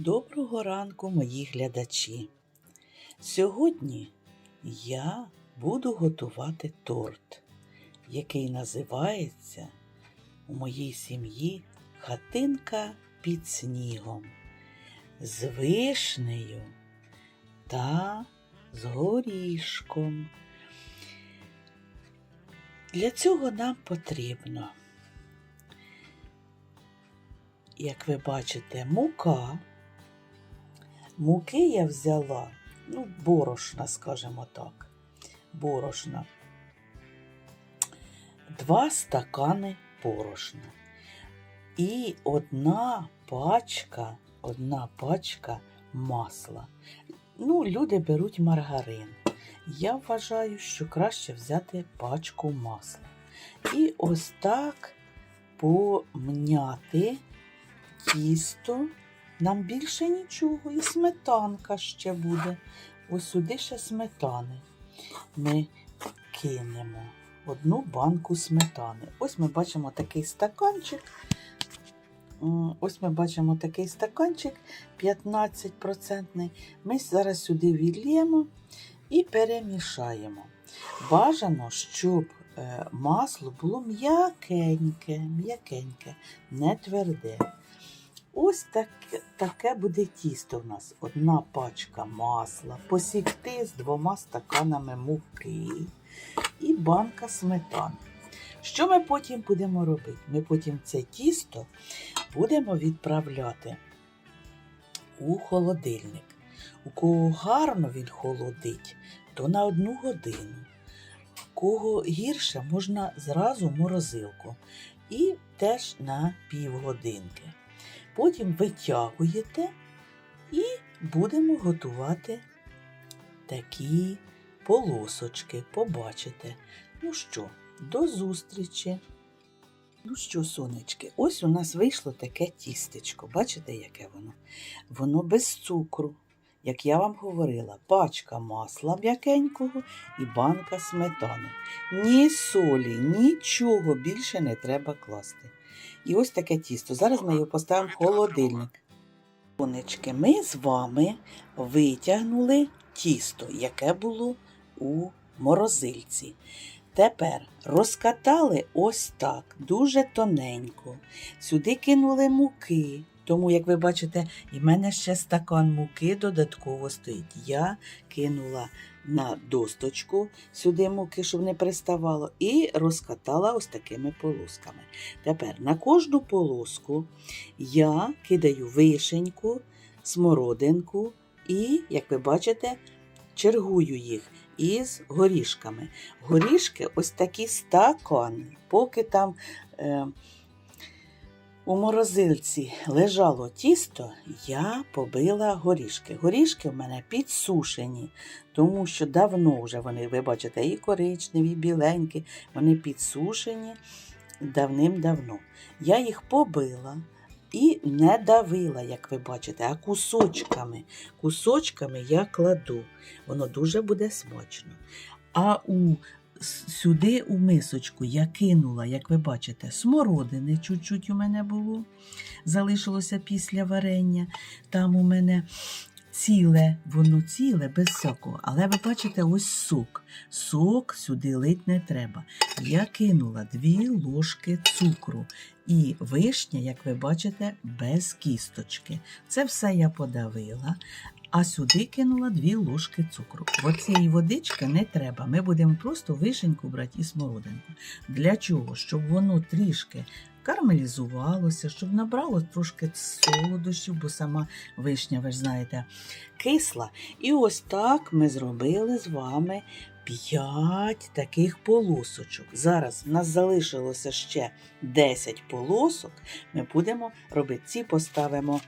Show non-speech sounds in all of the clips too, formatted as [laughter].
Доброго ранку, мої глядачі. Сьогодні я буду готувати торт, який називається у моїй сім'ї хатинка під снігом з вишнею та з горішком. Для цього нам потрібно, як ви бачите, мука. Муки я взяла, ну, борошна, скажімо так. Борошна. Два стакани борошна. І одна пачка, одна пачка масла. Ну, люди беруть маргарин. Я вважаю, що краще взяти пачку масла. І ось так помняти тісто. Нам більше нічого, і сметанка ще буде. Ось ще сметани. Ми кинемо одну банку сметани. Ось ми бачимо такий стаканчик. Ось ми бачимо такий стаканчик 15%. Ми зараз сюди відлємо і перемішаємо. Бажано, щоб е, масло було м'якеньке, м'якеньке, не тверде. Ось таке, таке буде тісто в нас. Одна пачка масла, посікти з двома стаканами муки і банка сметани. Що ми потім будемо робити? Ми потім це тісто будемо відправляти у холодильник. У кого гарно він холодить, то на одну годину. У кого гірше, можна зразу в морозилку. І теж на півгодинки. Потім витягуєте і будемо готувати такі полосочки. Побачите. Ну що, до зустрічі. Ну що, сонечки, ось у нас вийшло таке тістечко. Бачите, яке воно? Воно без цукру. Як я вам говорила, пачка масла м'якенького і банка сметани. Ні солі, нічого більше не треба класти. І ось таке тісто. Зараз ми його поставимо в холодильник. Сонечки, ми з вами витягнули тісто, яке було у морозильці. Тепер розкатали ось так, дуже тоненько. Сюди кинули муки. Тому, як ви бачите, і в мене ще стакан муки додатково стоїть. Я кинула на досточку сюди муки, щоб не приставало, і розкатала ось такими полосками. Тепер на кожну полоску я кидаю вишеньку, смородинку і, як ви бачите, чергую їх із горішками. Горішки ось такі стакани. Поки там е, у морозильці лежало тісто, я побила горішки. Горішки в мене підсушені, тому що давно вже вони, ви бачите, і коричневі, і біленькі, вони підсушені давним-давно. Я їх побила. І не давила, як ви бачите, а кусочками. Кусочками я кладу. Воно дуже буде смачно. А у, сюди у мисочку я кинула, як ви бачите, смородини чуть-чуть у мене було. Залишилося після варення. Там у мене ціле, воно ціле, без всякого. Але ви бачите, ось сок. Сок сюди лить не треба. Я кинула дві ложки цукру і вишня, як ви бачите, без кісточки. Це все я подавила. А сюди кинула дві ложки цукру. Оцієї водички не треба. Ми будемо просто вишеньку брати і смородинку. Для чого? Щоб воно трішки карамелізувалося, щоб набрало трошки солодощів, бо сама вишня, ви ж знаєте, кисла. І ось так ми зробили з вами 5 таких полосочок. Зараз в нас залишилося ще 10 полосок. Ми будемо робити ці, поставимо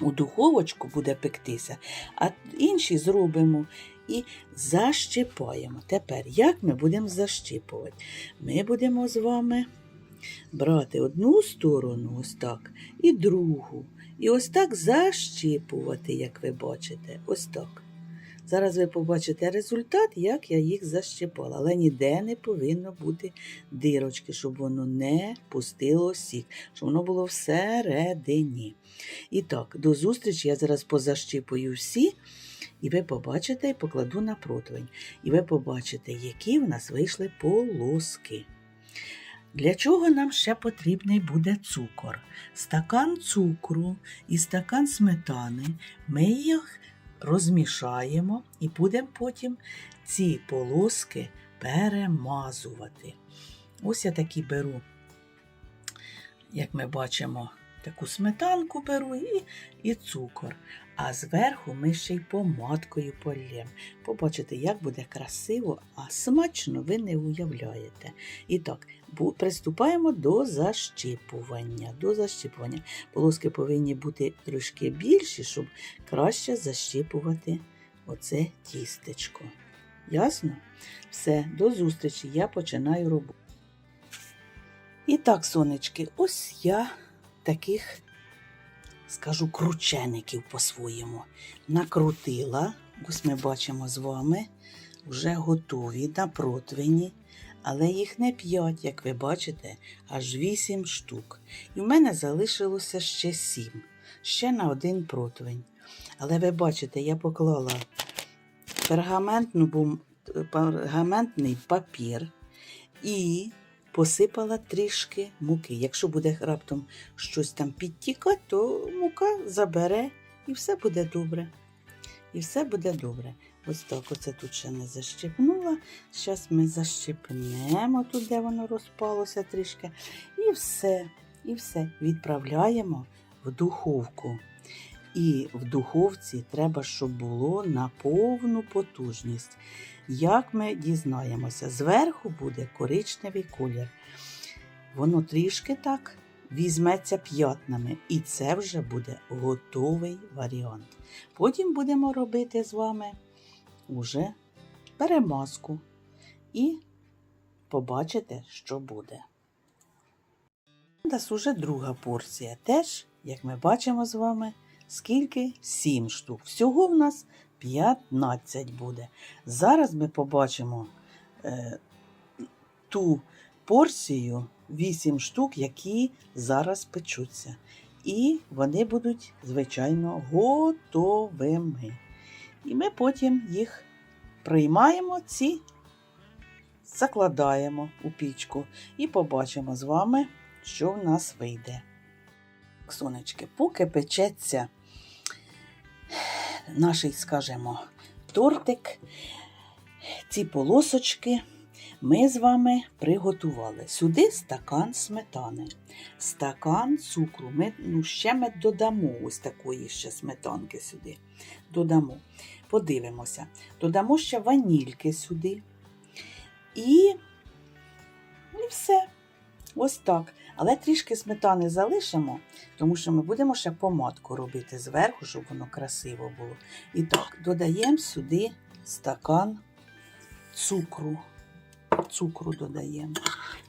у духовочку, буде пектися, а інші зробимо і защипаємо. Тепер, як ми будемо защипувати? Ми будемо з вами брати одну сторону, ось так, і другу. І ось так защіпувати, як ви бачите. Ось так. Зараз ви побачите результат, як я їх защипала. Але ніде не повинно бути дирочки, щоб воно не пустило сік, щоб воно було всередині. І так, до зустрічі я зараз позащипую всі, і ви побачите і покладу на противень. І ви побачите, які в нас вийшли полоски. Для чого нам ще потрібний буде цукор? Стакан цукру і стакан сметани. Ми їх розмішаємо і будемо потім ці полоски перемазувати. Ось я такі беру, як ми бачимо, таку сметанку беру і, і цукор. А зверху ми ще й помадкою полємо. Побачите, як буде красиво, а смачно ви не уявляєте. І так, приступаємо до защіпування. До защіпування. Полоски повинні бути трошки більші, щоб краще защіпувати оце тістечко. Ясно? Все, до зустрічі. Я починаю роботу. І так, сонечки, ось я таких, скажу, кручеників по-своєму накрутила. Ось ми бачимо з вами вже готові на противні, але їх не п'ять, як ви бачите, аж вісім штук. І в мене залишилося ще сім, ще на один противень. Але ви бачите, я поклала пергаментну бум... пергаментний папір і посипала трішки муки. Якщо буде раптом щось там підтікати, то мука забере і все буде добре. І все буде добре. Ось так оце тут ще не защипнула. Зараз ми защипнемо тут, де воно розпалося трішки. І все. І все. Відправляємо в духовку. І в духовці треба, щоб було на повну потужність. Як ми дізнаємося, зверху буде коричневий колір. Воно трішки так візьметься п'ятнами, і це вже буде готовий варіант. Потім будемо робити з вами уже перемазку і побачите, що буде. У нас уже друга порція. Теж, як ми бачимо з вами, скільки? 7 штук. Всього в нас 15 буде. Зараз ми побачимо е, ту порцію 8 штук, які зараз печуться. І вони будуть, звичайно, готовими. І ми потім їх приймаємо, ці закладаємо у пічку і побачимо з вами, що в нас вийде. Сонечки, поки печеться наш, скажімо, тортик, ці полосочки ми з вами приготували. Сюди стакан сметани, стакан цукру. Ми ну, ще ми додамо ось такої ще сметанки сюди. Додамо. Подивимося. Додамо ще ванільки сюди. І, і все. Ось так. Але трішки сметани залишимо, тому що ми будемо ще помадку робити зверху, щоб воно красиво було. І так, додаємо сюди стакан цукру. Цукру додаємо.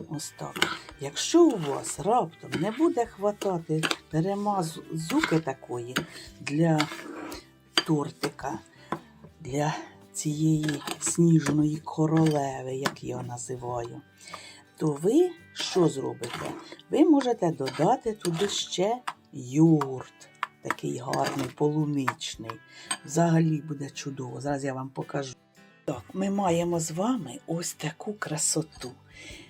Ось так. Якщо у вас раптом не буде хватати перемазуки такої для тортика, для цієї сніжної королеви, як я називаю, то ви що зробите? Ви можете додати туди ще йогурт, такий гарний, полуничний. Взагалі буде чудово. Зараз я вам покажу. Так, ми маємо з вами ось таку красоту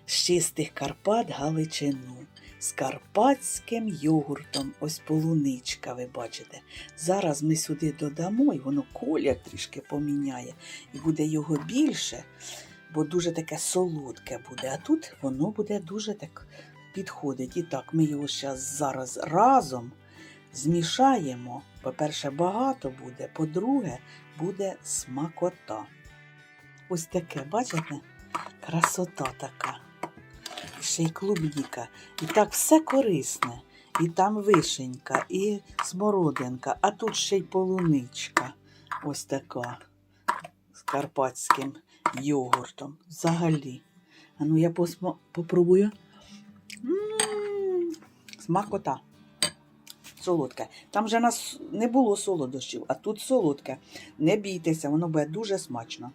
з чистих Карпат Галичину. З карпатським йогуртом, ось полуничка, ви бачите. Зараз ми сюди додамо, і воно колір трішки поміняє, і буде його більше, бо дуже таке солодке буде. А тут воно буде дуже так підходить. І так, ми його зараз зараз разом змішаємо. По-перше, багато буде, по-друге, буде смакота. Ось таке, бачите? Красота така. Ще й клубніка. І так все корисне. І там вишенька, і смородинка, а тут ще й полуничка. Ось така. З карпатським йогуртом. Взагалі. А ну я посмо... попробую. Смакота. солодке. Там же нас не було солодощів, а тут солодке. Не бійтеся, воно буде дуже смачно.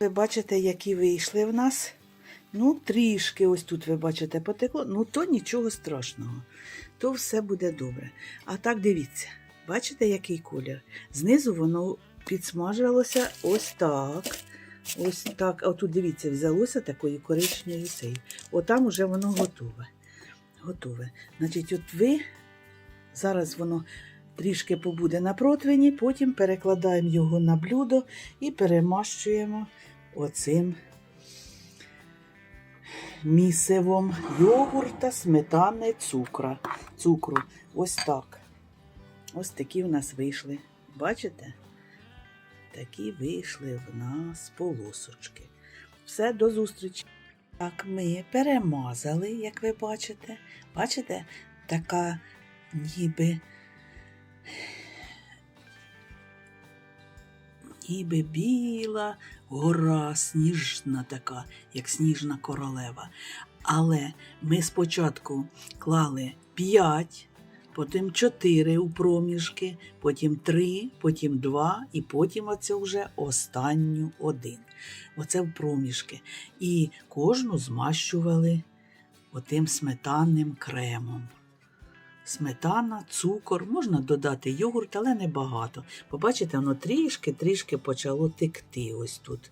Ви бачите, які вийшли в нас. Ну, трішки ось тут ви бачите потекло, ну то нічого страшного. То все буде добре. А так дивіться, бачите, який колір? Знизу воно підсмажилося ось так. Ось так. А тут дивіться, взялося такої коричневої цей. Отам уже воно готове. Готове. Значить, от ви зараз воно трішки побуде на противні, потім перекладаємо його на блюдо і перемащуємо оцим місивом йогурта, сметани, цукра. цукру. Ось так. Ось такі в нас вийшли. Бачите? Такі вийшли в нас полосочки. Все, до зустрічі. Так, ми перемазали, як ви бачите. Бачите, така ніби. Ніби біла гора сніжна така, як сніжна королева. Але ми спочатку клали 5, потім 4 у проміжки, потім 3, потім 2 і потім оце вже останню один. Оце в проміжки. І кожну змащували отим сметанним кремом. Сметана, цукор, можна додати йогурт, але не багато. Побачите, воно трішки-трішки почало текти ось тут.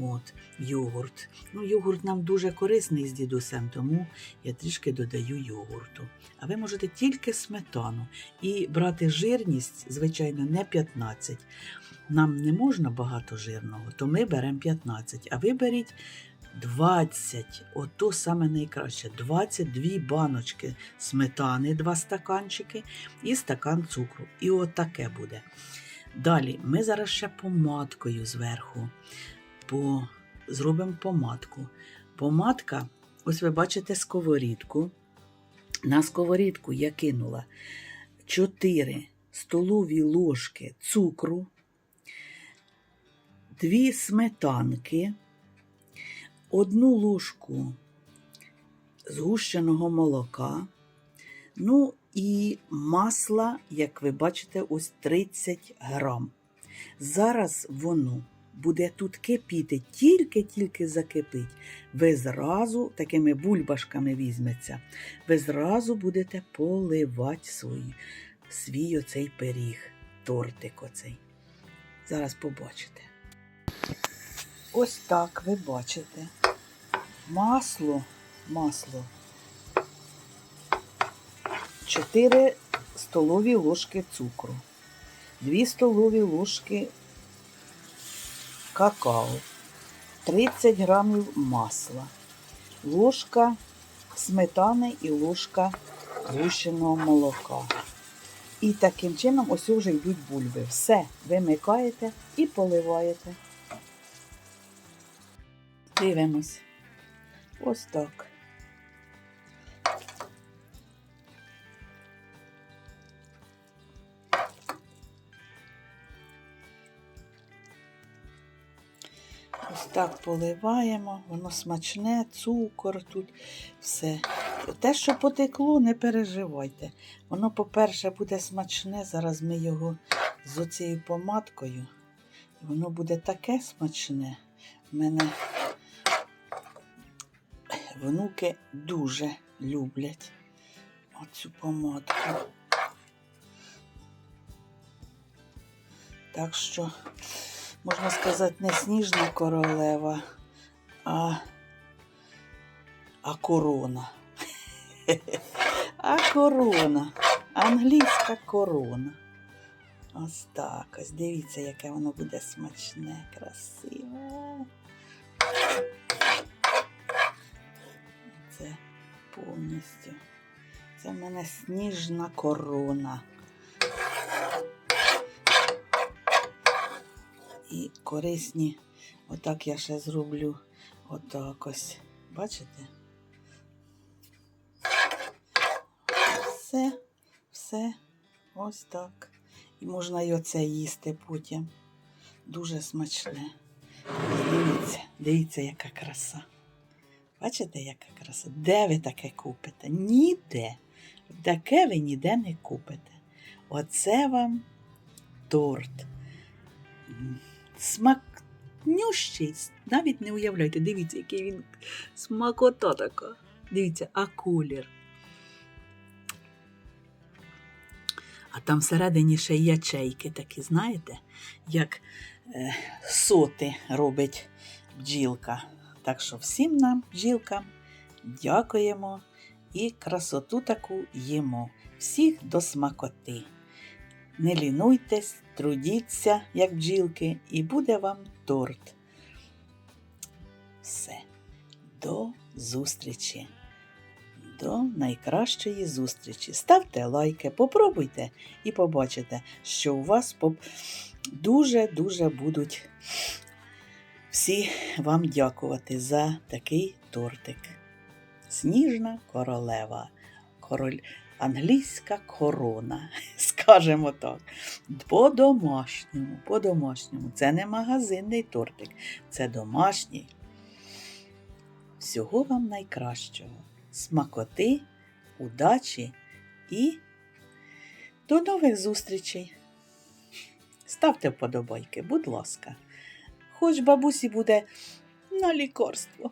От, йогурт. Ну, йогурт нам дуже корисний з дідусем, тому я трішки додаю йогурту. А ви можете тільки сметану. І брати жирність, звичайно, не 15. Нам не можна багато жирного, то ми беремо 15. А ви беріть 20, ото саме найкраще. 22 баночки сметани, 2 стаканчики і стакан цукру. І отаке буде. Далі ми зараз ще помадкою зверху по... зробимо помадку. Помадка, ось ви бачите сковорідку. На сковорідку я кинула 4 столові ложки цукру, 2 сметанки, одну ложку згущеного молока, ну і масла, як ви бачите, ось 30 грам. Зараз воно буде тут кипіти, тільки-тільки закипить. Ви зразу такими бульбашками візьметься. Ви зразу будете поливати свої, свій оцей пиріг, тортик оцей. Зараз побачите. Ось так ви бачите. Масло, масло. 4 столові ложки цукру, 2 столові ложки какао, 30 грамів масла, ложка сметани і ложка гущеного молока. І таким чином ось вже йдуть бульби. Все вимикаєте і поливаєте. Дивимось. Ось так. Ось так поливаємо, воно смачне, цукор тут, все. Те, що потекло, не переживайте. Воно, по-перше, буде смачне. Зараз ми його з оцією помадкою. Воно буде таке смачне. У мене внуки дуже люблять оцю помадку. Так що, можна сказати, не сніжна королева, а, а корона. А корона. Англійська корона. Ось так. Ось дивіться, яке воно буде смачне, красиве. Це повністю. Це в мене сніжна корона. І корисні, отак я ще зроблю. Отак ось. Бачите? Все, все, ось так. І можна й оце їсти потім. Дуже смачне. Дивіться, дивіться, яка краса. Бачите, яка краса? Де ви таке купите? Ніде. Таке ви ніде не купите. Оце вам торт. Смакнющий, навіть не уявляєте, дивіться, який він смакота така. Дивіться, а колір. А там всередині ще ячейки такі, знаєте, як е, соти робить бджілка. Так що всім нам, бджілкам, дякуємо і красоту таку їмо. Всіх до смакоти. Не лінуйтесь, трудіться, як бджілки, і буде вам торт. Все. До зустрічі. До найкращої зустрічі. Ставте лайки, попробуйте і побачите, що у вас дуже-дуже будуть всі вам дякувати за такий тортик. Сніжна королева. Король... Англійська корона, [laughs] скажемо так. По-домашньому, по-домашньому. Це не магазинний тортик, це домашній. Всього вам найкращого. Смакоти, удачі і до нових зустрічей. Ставте вподобайки, будь ласка. Хоч бабусі буде на лікарство.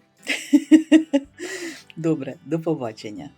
Добре, до побачення.